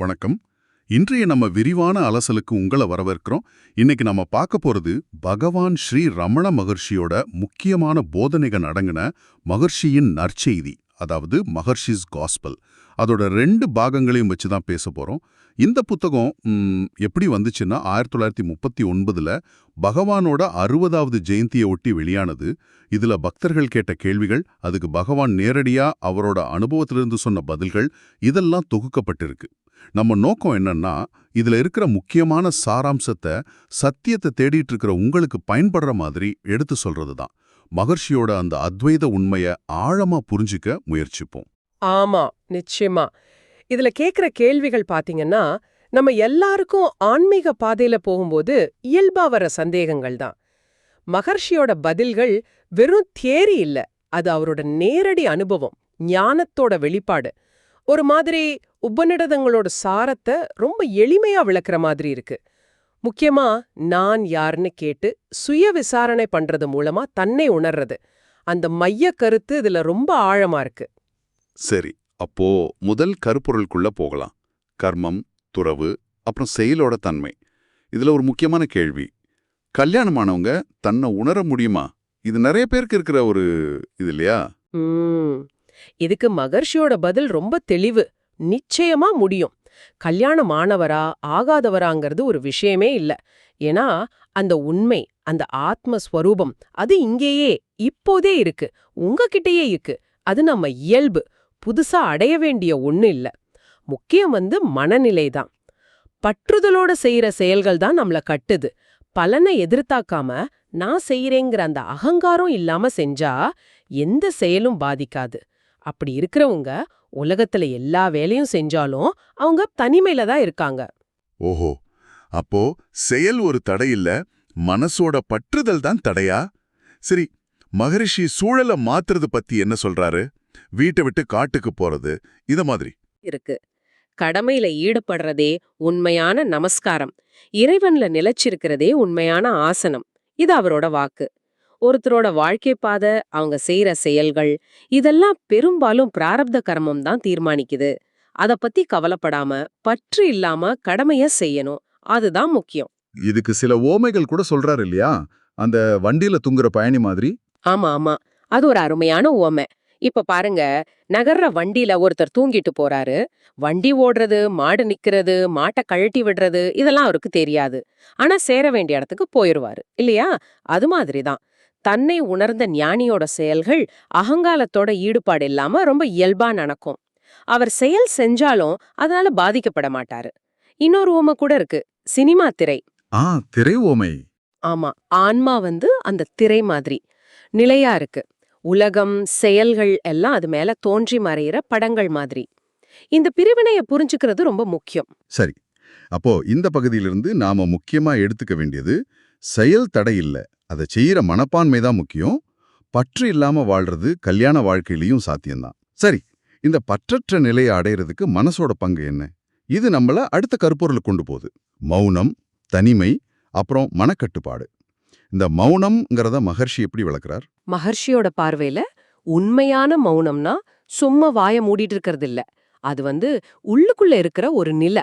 வணக்கம். இன்றைய நம்ம விரிவான அலசலுக்கு உங்களை வரவேற்கிறோம். இன்னைக்கு நம்ம பார்க்க போறது பகவான் ஸ்ரீ ரமண மகர்ஷியோட முக்கியமான போதனைகள் அடங்கின மகர்ஷியின் நற்செய்தி அதாவது மகர்ஷிஸ் காஸ்பல். அதோட ரெண்டு பாகங்களையும் வச்சு தான் பேச போறோம். இந்த புத்தகம் எப்படி வந்துச்சுன்னா ஆயிரத்தி தொள்ளாயிரத்தி முப்பத்தி ஒன்பதுல பகவானோட அறுபதாவது ஜெயந்தியை ஒட்டி வெளியானது. இதுல பக்தர்கள் கேட்ட கேள்விகள் அதுக்கு பகவான் நேரடியா அவரோட அனுபவத்திலிருந்து சொன்ன பதில்கள் இதெல்லாம் தொகுக்கப்பட்டிருக்கு. நம்ம நோக்கம் என்னன்னா இதுல இருக்கிற முக்கியமான சாராம்சத்தை சத்தியத்தை தேடிட்டு இருக்கிற உங்களுக்கு பயன்படுற மாதிரி எடுத்து சொல்றது தான் மகர்ஷியோட அந்த அத்வைத உண்மைய ஆழமா புரிஞ்சுக்க முயற்சிப்போம். ஆமா நிச்சயமா. இதுல கேக்குற கேள்விகள் பாத்தீங்கன்னா நம்ம எல்லாருக்கும் ஆன்மீக பாதையில போகும்போது இயல்பா வர சந்தேகங்கள் தான். மகர்ஷியோட பதில்கள் வெறும் தியரி இல்ல அது அவரோட நேரடி அனுபவம் ஞானத்தோட வெளிப்பாடு. ஒரு மாதிரி உபநிடதங்களோட சாரத்தை ரொம்ப எளிமையா விளக்குற மாதிரி இருக்கு. முக்கியமா நான் யாருன்னு கேட்டு சுய விசாரணை பண்றது மூலமா தன்னை உணர்றது. அந்த மைய கருத்து இதுல ரொம்ப ஆழமா இருக்கு. சரி அப்போ முதல் கருப்பொருளுக்குள்ள போகலாம். கர்மம் துறவு அப்புறம் செயலோட தன்மை. இதுல ஒரு முக்கியமான கேள்வி. கல்யாணமானவங்க தன்னை உணர முடியுமா? இது நிறைய பேருக்கு இருக்கிற ஒரு இது இல்லையா? இதுக்கு மகர்ஷியோட பதில் ரொம்ப தெளிவு. நிச்சயமா முடியும். கல்யாணம் ஆனவரா ஆகாதவராங்கிறது ஒரு விஷயமே இல்ல. ஏன்னா அந்த உண்மை அந்த ஆத்மஸ்வரூபம் அது இங்கேயே இப்போதே இருக்கு. உங்ககிட்டயே இருக்கு. அது நம்ம இயல்பு. புதுசா அடைய வேண்டிய ஒண்ணு இல்ல. முக்கியம் வந்து மனநிலை தான். பற்றுதலோட செய்யற செயல்கள் தான் நம்மள கட்டுது. பலனை எதிர்த்தாக்காம நான் செய்யறேங்கிற அந்த அகங்காரம் இல்லாம செஞ்சா எந்த செயலும் பாதிக்காது. அப்படி இருக்கிறவங்க உலகத்துல எல்லா வேலையும் செஞ்சாலும் அவங்க தனிமையில தான் இருக்காங்க. ஓஹோ. அப்போ செயல் ஒரு தடை இல்ல மனசோட பற்றுதல் தான் தடையா? சரி மகரிஷி சூழலை மாத்துறது பத்தி என்ன சொல்றாரு? வீட்டை விட்டு காட்டுக்கு போறது இத மாதிரி. இருக்கு. கடமையில ஈடுபடுறதே உண்மையான நமஸ்காரம். இறைவன்ல நிலைச்சிருக்கிறதே உண்மையான ஆசனம். இது அவரோட வாக்கு. ஒருத்தரோட வாழ்க்கை பாதை அவங்க செய்யற செயல்கள் இதெல்லாம் பெரும்பாலும் பிராரப்த கர்மம் தான் தீர்மானிக்குது. அத பத்தி கவலைப்படாம பற்று இல்லாம கடமைய செய்யணும். அதுதான் முக்கியம். இதுக்கு சில ஓமைகள் கூட சொல்றாரு இல்லையா? அந்த வண்டியில தூங்குற பயணி மாதிரி. ஆமா ஆமா. அது ஒரு அருமையான உவமை இப்ப பாருங்க நகர்ற வண்டியில ஒருத்தர் தூங்கிட்டு போறாரு. வண்டி ஓடுறது மாடு நிக்கிறது மாட்டை கழட்டி விடுறது இதெல்லாம் அவருக்கு தெரியாது. ஆனா சேர வேண்டிய இடத்துக்கு போயிருவாரு. இல்லையா? அது மாதிரிதான். தன்னை உணர்ந்த ஞானியோட செயல்கள் அகங்காலத்தோட ஈடுபாடு இல்லாம ரொம்ப இயல்பா நடக்கும். அவர் செயல் செஞ்சாலும் அதனால பாதிக்கப்பட மாட்டாரு. இன்னொரு உவமை கூட இருக்கு சினிமா திரை. ஆ திரை ஓமை ஆமா ஆன்மா வந்து அந்த திரை மாதிரி. நிலையா இருக்கு. உலகம் செயல்கள் எல்லாம் அது மேல தோன்றி மறையிற படங்கள் மாதிரி. இந்த பிரிவினைய புரிஞ்சுக்கிறது ரொம்ப முக்கியம். சரி. அப்போ இந்த பகுதியிலிருந்து நாம முக்கியமா எடுத்துக்க வேண்டியது செயல் தடை இல்ல. அதை செய்யற மனப்பான்மை தான் முக்கியம். பற்று இல்லாம வாழ்றது கல்யாண வாழ்க்கையிலயும் சாத்தியம்தான். சரி இந்த பற்றற்ற நிலையை அடையிறதுக்கு மனசோட பங்கு என்ன? இது நம்மள அடுத்த கருப்பொருளுக்கு கொண்டு போகுது. மௌனம் தனிமை அப்புறம் மனக்கட்டுப்பாடு. இந்த மௌனம்ங்கிறத மகர்ஷி எப்படி விளக்குறார்? மகர்ஷியோட பார்வையில உண்மையான மௌனம்னா சும்மா வாய மூடிட்டு இருக்கிறது இல்ல. அது வந்து உள்ளுக்குள்ள இருக்கிற ஒரு நிலை.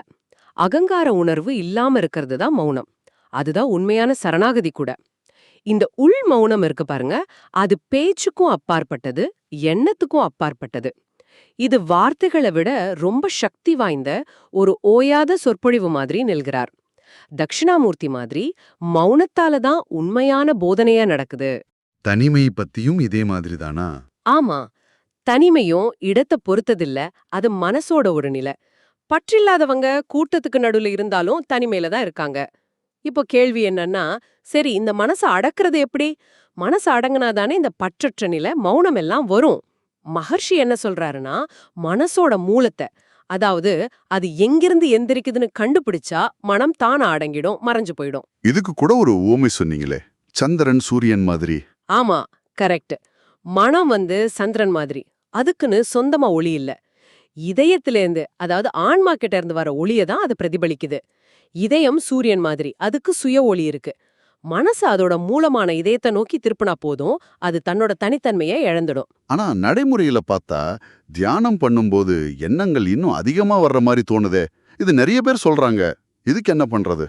அகங்கார உணர்வு இல்லாம இருக்கிறது தான் மௌனம். அதுதான் உண்மையான சரணாகதி கூட. இந்த உள் மௌனம் இருக்கு பாருங்க. அது பேச்சுக்கும் அப்பாற்பட்டது எண்ணத்துக்கும் அப்பாற்பட்டது. இது வார்த்தைகளை விட ரொம்ப சக்தி வாய்ந்த ஒரு ஓயாத சொற்பொழிவு மாதிரி நில்கிறார். தட்சிணாமூர்த்தி மாதிரி மௌனத்தால தான் உண்மையான போதனையா நடக்குது. தனிமை பத்தியும் இதே மாதிரி தானா? ஆமா. தனிமையும் இடத்தை பொறுத்ததில்ல அது மனசோட ஒரு நிலை. பற்றில்லாதவங்க கூட்டத்துக்கு நடுவுல இருந்தாலும் தனிமையில தான் இருக்காங்க. இப்போ கேள்வி என்னன்னா சரி இந்த மனசை அடக்குறது எப்படி? மனசு அடங்குனாதானே இந்த பற்றற்ற நிலை மௌனம் எல்லாம் வரும். மகர்ஷி என்ன சொல்றாருன்னா மனசோட மூலத்தை அதாவது அது எங்கிருந்து எந்திரிக்குதுன்னு கண்டுபிடிச்சா மனம் தானா அடங்கிடும் மறைஞ்சு போயிடும். இதுக்கு கூட ஒரு ஊமை சொன்னீங்களே சந்திரன் சூரியன் மாதிரி. ஆமா கரெக்ட். மனம் வந்து சந்திரன் மாதிரி. அதுக்குன்னு சொந்தமா ஒளி இல்ல. இதயத்திலேருந்து அதாவது ஆன்மா கிட்ட இருந்து வர ஒளியை தான் அது பிரதிபலிக்குது. இதயம் சூரியன் மாதிரி. அதுக்கு சுய ஒளி இருக்கு. மனசு அதோட மூலமான இதயத்தை நோக்கி திருப்பினா போதும் அது தன்னோட தனித்தன்மையை இழந்துடும். ஆனா நடைமுறையில பார்த்தா தியானம் பண்ணும்போது எண்ணங்கள் இன்னும் அதிகமா வர்ற மாதிரி தோணுதே. இது நிறைய பேர் சொல்றாங்க. இதுக்கு என்ன பண்றது?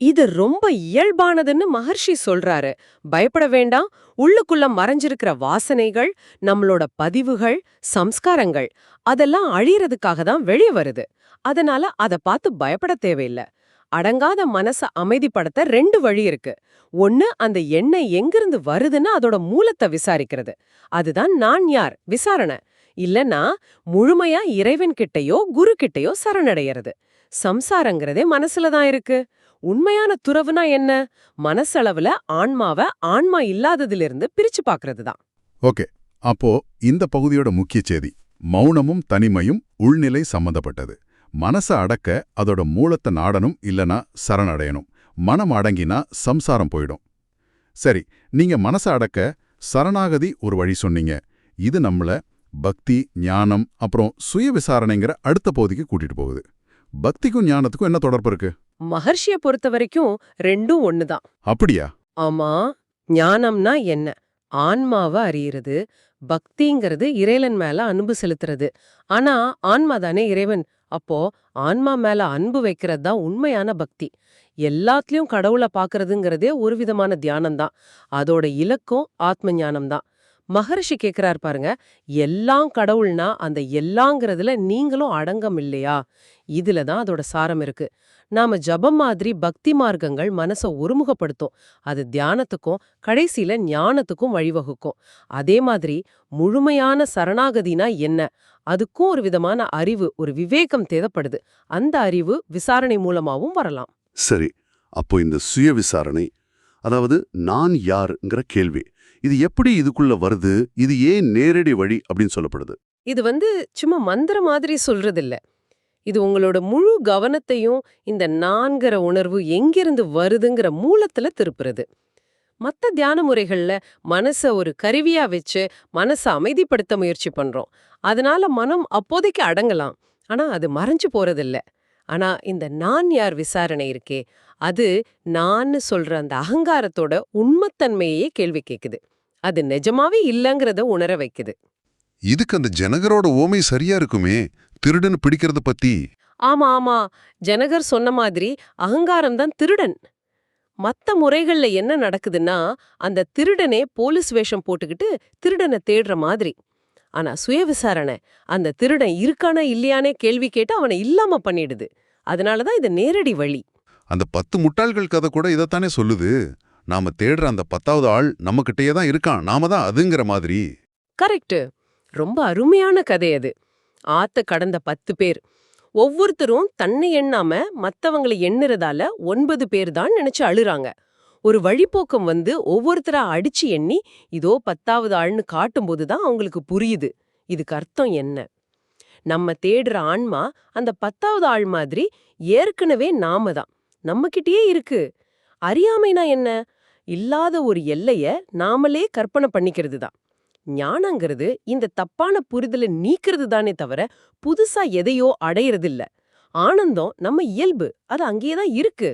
இது ரொம்ப இயல்பானதுன்னு மகர்ஷி சொல்றாரு. பயப்பட வேண்டாம். உள்ளுக்குள்ள மறைஞ்சிருக்கிற வாசனைகள் நம்மளோட பதிவுகள் சம்ஸ்காரங்கள் அதெல்லாம் அழியறதுக்காக தான் வெளியே வருது. அதனால அத பார்த்து பயப்பட தேவையில்ல. அடங்காத மனச அமைதிப்படுத்த ரெண்டு வழி இருக்கு. ஒன்னு அந்த எண்ணெய் எங்கிருந்து வருதுன்னு அதோட மூலத்தை விசாரிக்கிறது. அதுதான் நான் யார்? விசாரணை. இல்லனா முழுமையா இறைவன் கிட்டயோ குரு கிட்டயோ சரணடைகிறது சம்சாரங்கிறதே மனசுல தான் இருக்கு. உண்மையான துறவுனா என்ன? மனசளவுல ஆன்மாவ ஆன்மா இல்லாததிலிருந்து பிரிச்சு பாக்குறது தான். ஓகே. அப்போ இந்த பகுதியோட முக்கிய செய்தி மௌனமும் தனிமையும் உள்நிலை சம்பந்தப்பட்டது. மனச அடக்க அதோட மூலத்தை நாடணும் இல்லனா சரணடையணும். மனம் அடங்கினா சம்சாரம் போயிடும். சரி நீங்க மனச அடக்க சரணாகதி ஒரு வழி சொன்னீங்க. இது நம்மள பக்தி ஞானம் அப்புறம் சுய விசாரணைங்கிற அடுத்த பகுதிக்கு கூட்டிட்டு போகுது. பக்திக்கும் ஞானத்துக்கும் என்ன தொடர்பு இருக்கு? மகர்ஷிய பொறுத்த வரைக்கும் ரெண்டும் ஒண்ணுதான். அப்படியா? ஆமா ஞானம்னா என்ன? ஆன்மாவை அறியறது பக்திங்கிறது இறைவன் மேல அன்பு செலுத்துறது. ஆனா ஆன்மா தானே இறைவன்? அப்போ ஆன்மா மேல அன்பு வைக்கிறது தான் உண்மையான பக்தி. எல்லாத்துலயும் கடவுளை பாக்குறதுங்கிறதே ஒரு விதமான தியானம்தான். அதோட இலக்கும் ஆத்ம ஞானம்தான் மகர்ஷி கேட்கிறார் பாருங்க எல்லாம் கடவுள்னா அந்த எல்லாங்கிறதுல நீங்களும் அடங்கம் இல்லையா? இதுல தான் அதோட சாரம் இருக்கு. நாம ஜபம் மாதிரி பக்தி மார்க்கங்கள் மனச ஒருமுகப்படுத்தும். அது தியானத்துக்கும் கடைசியில ஞானத்துக்கும் வழிவகுக்கும். அதே மாதிரி முழுமையான சரணாகதினா என்ன? அதுக்கும் ஒரு விதமான அறிவு ஒரு விவேகம் தேவைப்படுது. அந்த அறிவு விசாரணை மூலமாவும் வரலாம். சரி. அப்போ இந்த சுய விசாரணை அதாவது நான் யாருங்கிற கேள்வி இது எப்படி இதுக்குள்ள வருது? இது ஏன் நேரடி வழி அப்படின்னு சொல்லப்படுது? இது வந்து சும்மா மந்திர மாதிரி சொல்றதில்ல. இது உங்களோட முழு கவனத்தையும் இந்த நான்கிற உணர்வு எங்கிருந்து வருதுங்கிற மூலத்துல திருப்புறது. மத்த தியான முறைகள்ல மனச ஒரு கருவியா வச்சு மனச அமைதிப்படுத்த முயற்சி பண்றோம். அதனால மனம் அப்போதைக்கு அடங்கலாம். ஆனா அது மறைஞ்சு போறதில்ல. ஆனா இந்த நான் யார் விசாரணை இருக்கே அது நான் சொல்ற அந்த அகங்காரத்தோட உண்மைத்தன்மையே கேள்வி கேட்குது அது நிஜமாவே இல்லைங்கிறத உணர வைக்குது. இதுக்கு அந்த ஜனகரோட ஓமை சரியா இருக்குமே? திருடன் பிடிக்கிறத பத்தி. ஆமா ஆமா. ஜனகர் சொன்ன மாதிரி அகங்காரம் தான் திருடன். மத்த முறைகள்ல என்ன நடக்குதுன்னா அந்த திருடனே போலீஸ் வேஷம் போட்டுக்கிட்டு திருடனை தேடுற மாதிரி. ஆனா சுய விசாரணை அந்த திருடன் இருக்கானா இல்லையானே கேள்வி கேட்டு அவனை இல்லாம பண்ணிடுது. அதனாலதான் இது நேரடி வழி. அந்த பத்து முட்டாள்கள் கதை கூட இதைத்தானே சொல்லுது. நாம தேடுற அந்த பத்தாவது ஆள் நம்மகிட்டயே தான் இருக்கான். நாம தான் அதுங்கிற மாதிரி. கரெக்ட் ரொம்ப அருமையான கதை அது. ஆத்த கடந்த பத்து பேர். ஒவ்வொருத்தரும் தன்னை எண்ணாம மத்தவங்களை எண்ணுறதால ஒன்பது பேர் தான் நினைச்சு அழுறாங்க. ஒரு வழிப்போக்கம் வந்து ஒவ்வொருத்தரா அடிச்சு எண்ணி இதோ பத்தாவது ஆள்னு காட்டும்போது தான் அவங்களுக்கு புரியுது. இதுக்கு அர்த்தம் என்ன? நம்ம தேடுற ஆன்மா அந்த பத்தாவது ஆள் மாதிரி ஏற்கனவே நாம தான். நம்மகிட்டயே இருக்கு. அறியாமைனா என்ன? இல்லாத ஒரு எல்லைய நாமளே கற்பனை பண்ணிக்கிறது தான். ஞானங்கிறது இந்த தப்பான புரிதலை நீக்கிறது தானே தவிர புதுசா எதையோ அடையறதில்ல. ஆனந்தம் நம்ம இயல்பு அது அங்கேயே தான் இருக்கு.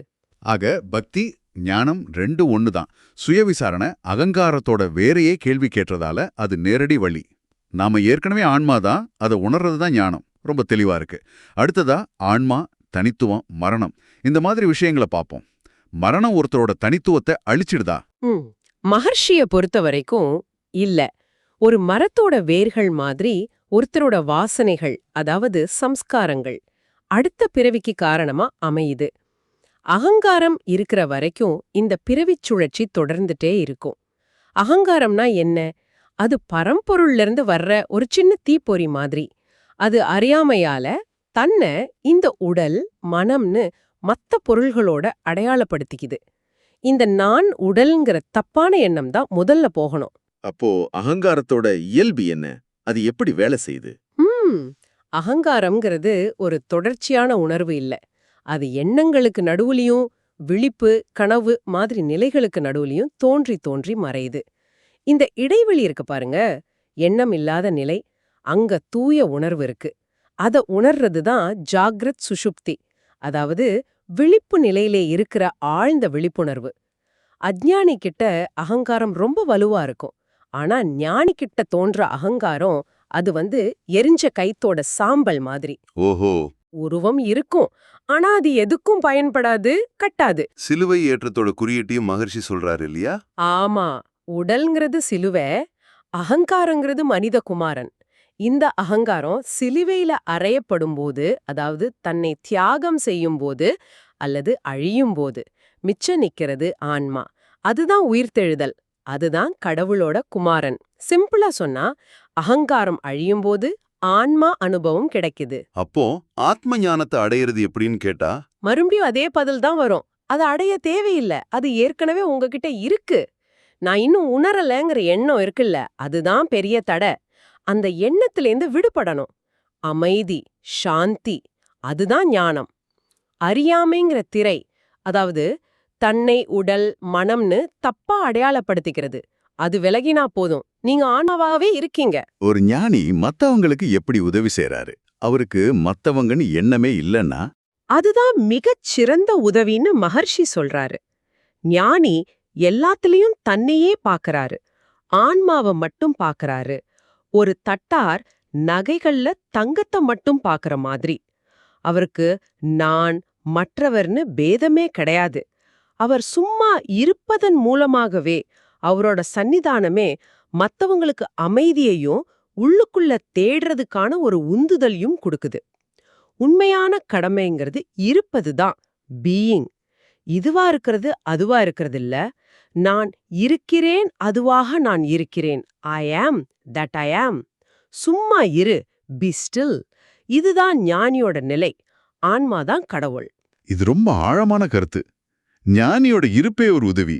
ஆக பக்தி ஞானம் ரெண்டு ஒன்று தான். சுயவிசாரணை அகங்காரத்தோட வேறையே கேள்வி கேட்டதால அது நேரடி வழி. நாம ஏற்கனவே ஆன்மா தான் அதை உணர்றது தான் ஞானம். ரொம்ப தெளிவா இருக்கு. அடுத்ததா ஆன்மா தனித்துவம் மரணம். இந்த மாதிரி விஷயங்களை பார்ப்போம் மரணம் ஒருத்தரோட தனித்துவத்தை அழிச்சிடுதா? மகர்ஷிய பொறுத்த வரைக்கும் இல்ல. ஒரு மரத்தோட வேர்கள் மாதிரி ஒருத்தரோட வாசனைகள் அதாவது சம்ஸ்காரங்கள் அடுத்த பிறவிக்கு காரணமா அமையுது. அகங்காரம் இருக்கிற வரைக்கும் இந்த பிறவிச் சுழற்சி தொடர்ந்துட்டே இருக்கும். அகங்காரம்னா என்ன? அது பரம்பொருள்ல இருந்து வர்ற ஒரு சின்ன தீப்பொறி மாதிரி. அது அறியாமையால தன்னை இந்த உடல் மனம்னு மத்த பொருள்களோட அடையாளப்படுத்திக்குது. இந்த நான் உடல்ங்கிற தப்பான எண்ணம் தான் முதல்ல போகணும். அப்போ அகங்காரத்தோட இயல்பு என்ன? அது எப்படி வேலை செய்யுது? அகங்காரம்ங்கிறது ஒரு தொடர்ச்சியான உணர்வு இல்ல. அது எண்ணங்களுக்கு நடுவுலயும் விழிப்பு கனவு மாதிரி நிலைகளுக்கு நடுவுலயும் தோன்றி தோன்றி மறையுது. இந்த இடைவெளி இருக்கு பாருங்க. எண்ணம் இல்லாத நிலை அங்க தூய உணர்வு இருக்கு. அத உணர்றது தான் ஜாகிரத் சுஷுப்தி. அதாவது விழிப்பு நிலையிலே இருக்கிற ஆழ்ந்த விழிப்புணர்வு. அஜ்ஞானி கிட்ட அகங்காரம் ரொம்ப வலுவா இருக்கும். ஆனா ஞானி கிட்ட தோன்ற அகங்காரம் அது வந்து எரிஞ்ச கைத்தோட சாம்பல் மாதிரி. ஓஹோ. உருவம் இருக்கும். ஆனா அது எதுக்கும் பயன்படாது கட்டாது. சிலுவை ஏற்றத்தோட குறியீட்டையும் மகர்ஷி சொல்றாரு இல்லையா? ஆமா. உடல்ங்கிறது சிலுவை அகங்காரங்கிறது மனித குமாரன் இந்த அகங்காரம் சிலுவையில அறையப்படும் போது அதாவது தன்னை தியாகம் செய்யும் போது அல்லது அழியும் போது மிச்சம் நிக்கிறது ஆன்மா. அதுதான் உயிர்த்தெழுதல். அதுதான் கடவுளோட குமாரன். சிம்பிளா சொன்னா அகங்காரம் அழியும் போது ஆன்மா அனுபவம் கிடைக்குது. அப்போ ஆத்ம ஞானத்தை அடையிறது எப்படின்னு கேட்டா? மறுபடியும் அதே பதில் தான் வரும். அது அடைய தேவையில்லை. அது ஏற்கனவே உங்ககிட்ட இருக்கு. நான் இன்னும் உணரலைங்கிற எண்ணம் இருக்குல்ல. அதுதான் பெரிய தடை. அந்த எண்ணத்திலேருந்து விடுபடணும். அமைதி சாந்தி அதுதான் ஞானம். அறியாமைங்கிற திரை அதாவது தன்னை உடல் மனம்னு தப்பா அடையாளப்படுத்திக்கிறது. அது விலகினா போதும். நீங்க ஆன்மாவாவே இருக்கீங்க. ஒரு ஞானி மத்தவங்களுக்கு எப்படி உதவி செய்றாரு? அவருக்கு மத்தவங்கன்னு எண்ணமே இல்லைன்னா? அதுதான் மிகச் சிறந்த உதவின்னு மகர்ஷி சொல்றாரு. ஞானி எல்லாத்துலயும் தன்னையே பாக்கறாரு. ஆன்மாவை மட்டும் பாக்கறாரு. ஒரு தட்டார் நகைகள்ல தங்கத்தை மட்டும் பாக்குற மாதிரி. அவருக்கு நான் மற்றவர்னு பேதமே கிடையாது. அவர் சும்மா இருப்பதன் மூலமாகவே அவரோட சன்னிதானமே மத்தவங்களுக்கு அமைதியையும் உள்ளுக்குள்ள தேடுறதுக்கான ஒரு உந்துதலையும் கொடுக்குது. உண்மையான கடமைங்கிறது இருப்பது தான் பீயிங் இதுவா இருக்கிறது அதுவா இருக்கிறது இல்ல. நான் இருக்கிறேன் அதுவாக நான் இருக்கிறேன். ஐ ஆம் தட் ஐ ஆம் சும்மா இரு பி ஸ்டில் இதுதான் ஞானியோட நிலை. ஆன்மாதான் கடவுள். இது ரொம்ப ஆழமான கருத்து. ஞானியோட இருப்பே ஒரு உதவி.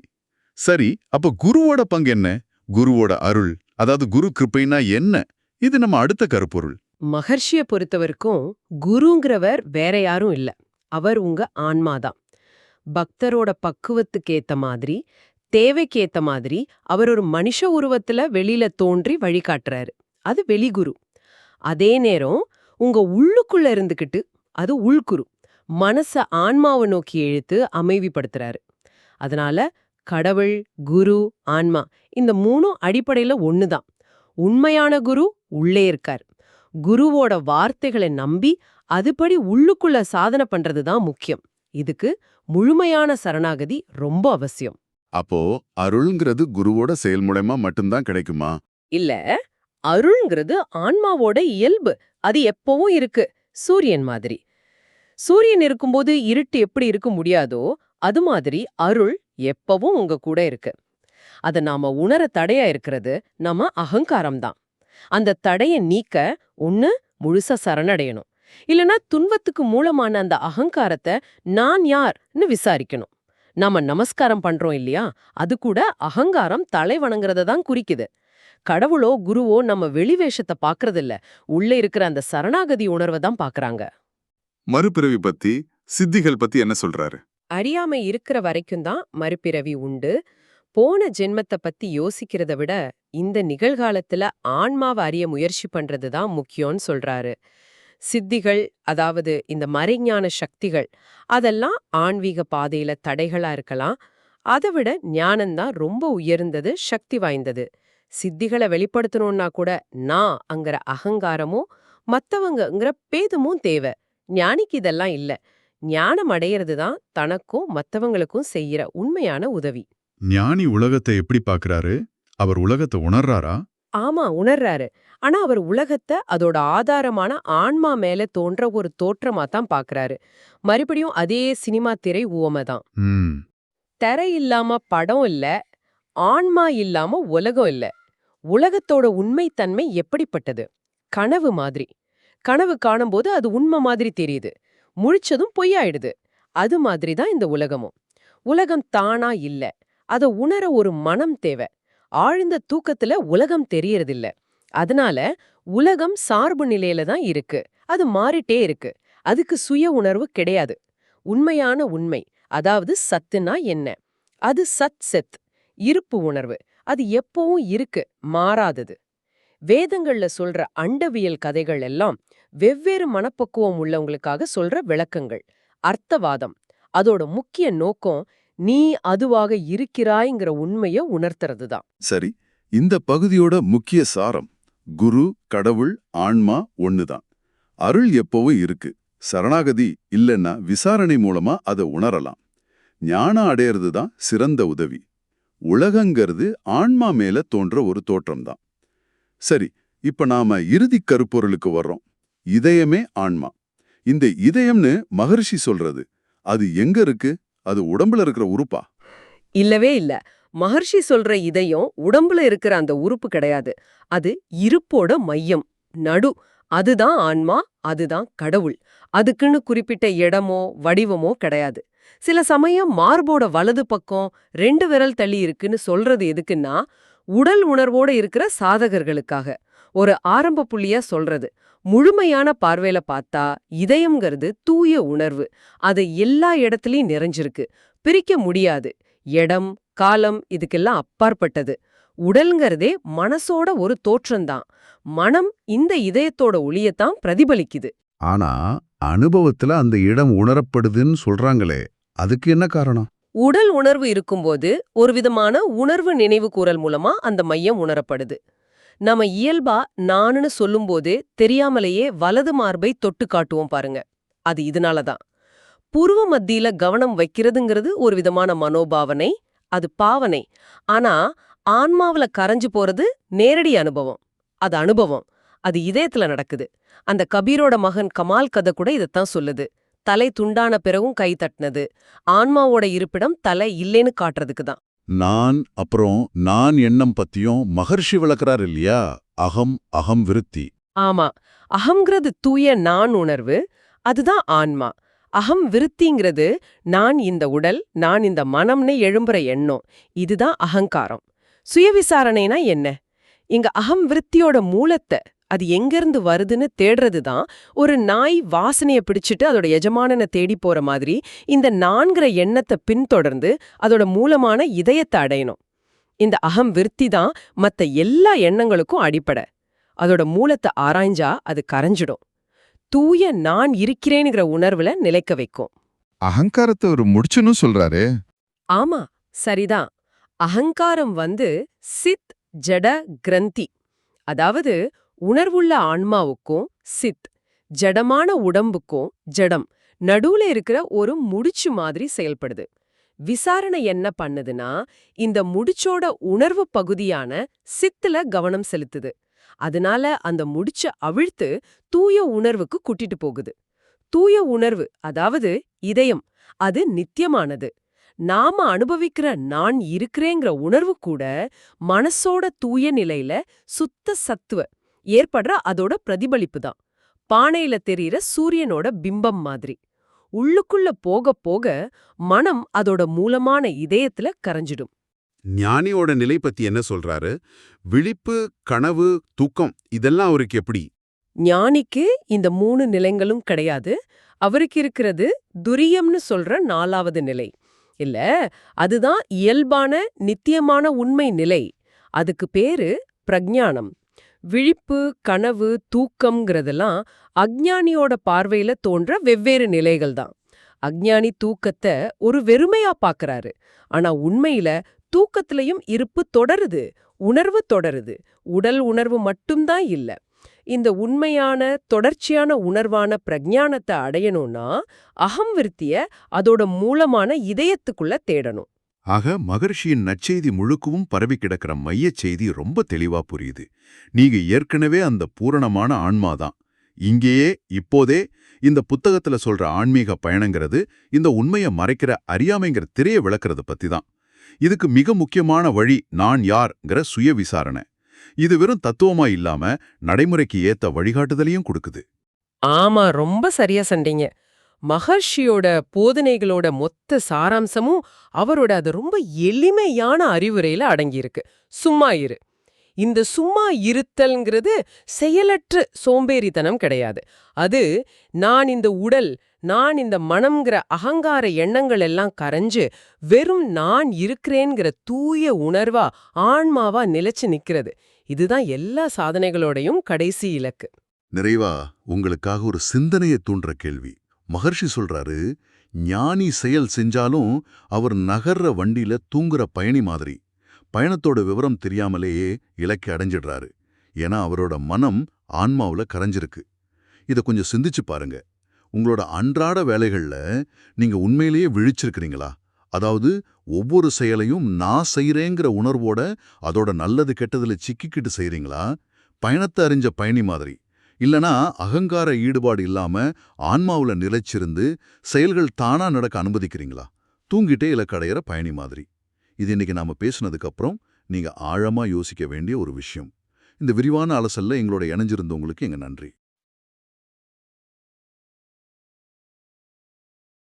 சரி அப்ப குருவோட பங்கு என்ன? குருவோட அருள் அதாவது குரு கிருப்பைனா என்ன? இது நம்ம அடுத்த கருப்பொருள். மகர்ஷிய பொறுத்தவரைக்கும் குருங்கிறவர் வேற யாரும் இல்ல. அவர் உங்க ஆன்மாதான். பக்தரோட பக்குவத்துக்கு ஏத்த மாதிரி தேவைக்கேத்த மாதிரி அவர் ஒரு மனுஷ உருவத்துல வெளியில தோன்றி வழிகாட்டுறாரு. அது வெளிகுரு. அதே நேரம் உங்க உள்ளுக்குள்ள இருந்துகிட்டு அது உள்குரு. மனச ஆன்மாவை நோக்கி இழுத்து அமைதிப்படுத்துறாரு. அதனால கடவுள் குரு ஆன்மா இந்த மூணும் அடிப்படையில ஒண்ணுதான். உண்மையான குரு உள்ளே இருக்கார். குருவோட வார்த்தைகளை நம்பி அதுபடி உள்ளுக்குள்ள சாதனை பண்றது தான் முக்கியம். இதுக்கு முழுமையான சரணாகதி ரொம்ப அவசியம். அப்போ அருள்ங்கிறது குருவோட செயல்முறைமா மட்டும்தான் கிடைக்குமா? இல்ல அருள்ங்கிறது ஆன்மாவோட இயல்பு. அது எப்பவும் இருக்கு. சூரியன் மாதிரி. சூரியன் இருக்கும்போது இருட்டு எப்படி இருக்க முடியாதோ அது மாதிரி அருள் எப்பவும் உங்க கூட இருக்கு. அத நாம உணர தடையா இருக்கிறது நம்ம அகங்காரம் தான். அந்த தடைய நீக்க ஒன்னு முழுசா சரணடையணும். இல்லனா துன்பத்துக்கு மூலமான அந்த அகங்காரத்தை நான் யார்னு விசாரிக்கணும். நாம நமஸ்காரம் பண்றோம் இல்லையா? அது கூட அகங்காரம் தலை வணங்குறத தான் குறிக்குது. கடவுளோ குருவோ நம்ம வெளிவேஷத்தை பாக்குறதில்ல உள்ள இருக்கிற அந்த சரணாகதி உணர்வை தான் பாக்குறாங்க மறுபிறவி பத்தி சித்திகள் பத்தி என்ன சொல்றாரு? அறியாமை இருக்கிற வரைக்கும் தான் மறுபிறவி உண்டு. போன ஜென்மத்தை பத்தி யோசிக்கிறத விட இந்த நிகழ்காலத்துல ஆன்மாவை அறிய முயற்சி பண்றது தான் முக்கியம்னு சொல்றாரு. சித்திகள் அதாவது இந்த மறைஞான சக்திகள் அதெல்லாம் ஆன்மீக பாதையில தடைகளா இருக்கலாம். அதை விட ஞானம்தான் ரொம்ப உயர்ந்தது சக்தி வாய்ந்தது. சித்திகளை வெளிப்படுத்தணும்னா கூட நான் அங்கிற அகங்காரமும் மத்தவங்கங்கிற பேதமும் தேவை. ஞானிக்கு இதெல்லாம் இல்ல. ஞானம் அடையிறது தான் தனக்கும் மத்தவங்களுக்கும் செய்யற உண்மையான உதவி. ஞானி உலகத்தை எப்படி பாக்குறாரு அவர் உலகத்தை உணர்றாரா? ஆமா உணர்றாரு. ஆனா அவர் உலகத்தை அதோட ஆதாரமான ஆன்மா மேல தோன்ற ஒரு தோற்றமா தான் பாக்குறாரு மறுபடியும் அதே சினிமா திரை உவமை தான். திரை இல்லாம படம் இல்ல ஆன்மா இல்லாம உலகம் இல்ல. உலகத்தோட உண்மைத்தன்மை எப்படிப்பட்டது? கனவு மாதிரி. கனவு காணும்போது அது உண்மை மாதிரி தெரியுது. முழிச்சதும் பொய்யாயிடுது. அது மாதிரி தான் இந்த உலகமும். உலகம் தானா இல்ல. அத உணர ஒரு மனம் தேவை. ஆழ்ந்த தூக்கத்துல உலகம் தெரியறதில்ல. அதனால உலகம் சார்பு நிலையில தான் இருக்கு. அது மாறிட்டே இருக்கு. அதுக்கு சுய உணர்வு கிடையாது. உண்மையான உண்மை அதாவது சத்துனா என்ன? அது சத் செத் இருப்பு உணர்வு. அது எப்பவும் இருக்கு மாறாதது. வேதங்கள்ல சொல்ற அண்டவியல் கதைகள் எல்லாம் வெவ்வேறு மனப்பக்குவம் உள்ளவங்களுக்காக சொல்ற விளக்கங்கள். அர்த்தவாதம். அதோட முக்கிய நோக்கம் நீ அதுவாக இருக்கிறாய்ங்கிற உண்மைய உணர்த்துறது தான் சரி இந்த பகுதியோட முக்கிய சாரம் குரு கடவுள் ஆன்மா ஒண்ணுதான். அருள் எப்பவும் இருக்கு. சரணாகதி இல்லைன்னா விசாரணை மூலமா அதை உணரலாம். ஞானம் அடையிறது தான் சிறந்த உதவி. உலகங்கிறது ஆன்மா மேல தோன்ற ஒரு தோற்றம்தான். சரி இப்ப நாம இறுதி கருப்பொருளுக்கு வர்றோம். இதயமே ஆன்மா. இந்த இதயம்னு மகர்ஷி சொல்றது. அது எங்க இருக்கு? அது உடம்புல இருக்கிற உறுப்பா? இல்லவே இல்ல. மகர்ஷி சொல்ற இதயம் உடம்புல இருக்கிற அந்த உறுப்பு கிடையாது. அது இருப்போட மையம் நடு. அதுதான் ஆன்மா அதுதான் கடவுள். அதுக்குன்னு குறிப்பிட்ட இடமோ வடிவமோ கிடையாது. சில சமயம் மார்போட வலது பக்கம் ரெண்டு விரல் தள்ளி இருக்குன்னு சொல்றது எதுக்குன்னா உடல் உணர்வோட இருக்கிற சாதகர்களுக்காக. ஒரு ஆரம்ப புள்ளியா சொல்றது. முழுமையான பார்வையில பார்த்தா இதயம்ங்கிறது தூய உணர்வு. அது எல்லா இடத்துலயும் நிறைஞ்சிருக்கு. பிரிக்க முடியாது. இடம் காலம் இதுக்கெல்லாம் அப்பாற்பட்டது. உடல்ங்கிறதே மனசோட ஒரு தோற்றம்தான். மனம் இந்த இதயத்தோட ஒளியத்தான் பிரதிபலிக்குது. ஆனா அனுபவத்துல அந்த இடம் உணரப்படுதுன்னு சொல்றாங்களே அதுக்கு என்ன காரணம்? உடல் உணர்வு இருக்கும்போது ஒரு விதமான உணர்வு நினைவு கூறல் மூலமா அந்த மையம் உணரப்படுது. நம்ம இயல்பா நானுன்னு சொல்லும்போதே தெரியாமலேயே வலது மார்பை தொட்டு காட்டுவோம் பாருங்க. அது இதனால தான். புருவ மத்தியில கவனம் வைக்கிறதுங்கிறது ஒரு விதமான மனோபாவனை அது பாவனை. ஆனா ஆன்மாவுல கரைஞ்சு போறது நேரடி அனுபவம். அது அனுபவம். அது இதயத்துல நடக்குது. அந்த கபீரோட மகன் கமால் கதை கூட இதைத்தான் சொல்லுது. தலை துண்டான பிறகும் கை தட்டினது. ஆன்மாவோட இருப்பிடம் தலை இல்லைன்னு காட்டுறதுக்கு தான். நான் அப்புறம் நான் எண்ணம் பத்தியும் மகர்ஷி விளக்குறார் இல்லையா? அகம் அகம் விருத்தி. ஆமா. அகங்கிறது தூய நான் உணர்வு அதுதான் ஆன்மா. அகம் விருத்திங்கிறது நான் இந்த உடல் நான் இந்த மனம்னு எழும்புற எண்ணம். இதுதான் அகங்காரம். சுயவிசாரணைனா என்ன? இங்க அகம் விருத்தியோட மூலத்தை அது எங்கிருந்து வருதுன்னு தேடுறது தான் ஒரு நாய் வாசனைய பிடிச்சிட்டு அதோட எஜமானனை தேடி போற மாதிரி இந்த நான்கிற எண்ணத்தை பின்தொடர்ந்து அதோட மூலமான இதயத்தை அடையணும். இந்த அகம் விருத்தி தான் மத்த எல்லா எண்ணங்களுக்கும் அடிப்படை. அதோட மூலத்தை ஆராய்ஞ்சா அது கரைஞ்சிடும். தூய நான் இருக்கிறேனுங்கிற உணர்வுல நிலைக்க வைக்கும். அகங்காரத்தை ஒரு முடிச்சுன்னு சொல்றாரு. ஆமா சரிதான். அகங்காரம் வந்து சித் ஜட கிரந்தி. அதாவது உணர்வுள்ள ஆன்மாவுக்கும் சித் ஜடமான உடம்புக்கும் ஜடம் நடுவுல இருக்கிற ஒரு முடிச்சு மாதிரி செயல்படுது. விசாரணை என்ன பண்ணுதுன்னா இந்த முடிச்சோட உணர்வு பகுதியான சித்துல கவனம் செலுத்துது. அதனால அந்த முடிச்ச அவிழ்த்து தூய உணர்வுக்கு கூட்டிட்டு போகுது. தூய உணர்வு அதாவது இதயம் அது நித்தியமானது. நாம அனுபவிக்கிற நான் இருக்கிறேங்கிற உணர்வு கூட மனசோட தூய நிலையில சுத்த சத்துவ ஏற்படுற அதோட பிரதிபலிப்பு தான். பானையில தெரியிற சூரியனோட பிம்பம் மாதிரி. உள்ளுக்குள்ள போக போக மனம் அதோட மூலமான இதயத்துல கரைஞ்சிடும். ஞானியோட நிலை பத்தி என்ன சொல்றாரு? விழிப்பு கனவு தூக்கம் இதெல்லாம் அவருக்கு எப்படி? ஞானிக்கு இந்த மூணு நிலைங்களும் கிடையாது. அவருக்கு இருக்கிறது துரியம்னு சொல்ற நாலாவது நிலை. இல்ல அதுதான் இயல்பான நித்தியமான உண்மை நிலை. அதுக்கு பேரு பிரஞானம் விழிப்பு கனவு தூக்கம்ங்கிறதெல்லாம் அக்ஞானியோட பார்வையில தோன்ற வெவ்வேறு நிலைகள் தான். அக்ஞானி தூக்கத்தை ஒரு வெறுமையா பாக்குறாரு. ஆனா உண்மையில தூக்கத்திலையும் இருப்பு தொடருது உணர்வு தொடருது. உடல் உணர்வு மட்டும்தான் இல்ல. இந்த உண்மையான தொடர்ச்சியான உணர்வான பிரஜானத்தை அடையணும்னா அகம் விருத்திய அதோட மூலமான இதயத்துக்குள்ள தேடணும். ஆக மகர்ஷியின் நற்செய்தி முழுக்கவும் பரவி கிடக்கிற மையச் செய்தி ரொம்ப தெளிவா புரியுது. நீங்க ஏற்கனவே அந்த பூரணமான ஆன்மாதான் இங்கேயே இப்போதே இந்த புத்தகத்துல சொல்ற ஆன்மீக பயணங்கிறது இந்த உண்மையை மறைக்கிற அறியாமைங்கிற திரைய விளக்குறது பத்தி தான். இதுக்கு மிக முக்கியமான வழி நான் யார்ங்கிற சுய விசாரணை. இது வெறும் தத்துவமா இல்லாம நடைமுறைக்கு ஏத்த வழிகாட்டுதலையும் கொடுக்குது. ஆமா ரொம்ப சரியா சொன்னீங்க. மகர்ஷியோட போதனைகளோட மொத்த சாராம்சமும் அவரோட அது ரொம்ப எளிமையான அறிவுரையில அடங்கியிருக்கு. சும்மா இரு. இந்த சும்மா இருத்தல்ங்கிறது செயலற்று சோம்பேறித்தனம் கிடையாது. அது நான் இந்த உடல் நான் இந்த மனம்ங்கிற அகங்கார எண்ணங்கள் எல்லாம் கரைஞ்சு வெறும் நான் இருக்கிறேங்கிற தூய உணர்வா ஆன்மாவா நிலைச்சு நிக்கிறது. இதுதான் எல்லா சாதனைகளோடையும் கடைசி இலக்கு. நிறைவா உங்களுக்காக ஒரு சிந்தனையை தூண்டுற கேள்வி. மகர்ஷி சொல்றாரு ஞானி செயல் செஞ்சாலும் அவர் நகர்ற வண்டியில தூங்குற பயணி மாதிரி. பயணத்தோட விவரம் தெரியாமலேயே இலக்கை அடைஞ்சிடுறாரு. ஏன்னா அவரோட மனம் ஆன்மாவுல கரைஞ்சிருக்கு. இத கொஞ்சம் சிந்திச்சு பாருங்க. உங்களோட அன்றாட வேலைகள்ல நீங்க உண்மையிலேயே விழிச்சிருக்கிறீங்களா? அதாவது ஒவ்வொரு செயலையும் நான் செய்கிறேங்கிற உணர்வோட அதோட நல்லது கெட்டதுல சிக்கிக்கிட்டு செய்றீங்களா? பயணத்தை அறிஞ்ச பயணி மாதிரி. இல்லனா அகங்கார ஈடுபாடு இல்லாம ஆன்மாவுல நிலைச்சிருந்து செயல்கள் தானா நடக்க அனுமதிக்கிறீங்களா? தூங்கிட்டே இலக்கடையிற பயணி மாதிரி. இது இன்னைக்கு நாம பேசுனதுக்கு அப்புறம் நீங்க ஆழமா யோசிக்க வேண்டிய ஒரு விஷயம். இந்த விரிவான அலசல்ல எங்களோட இணைஞ்சிருந்தவங்களுக்கு எங்க நன்றி.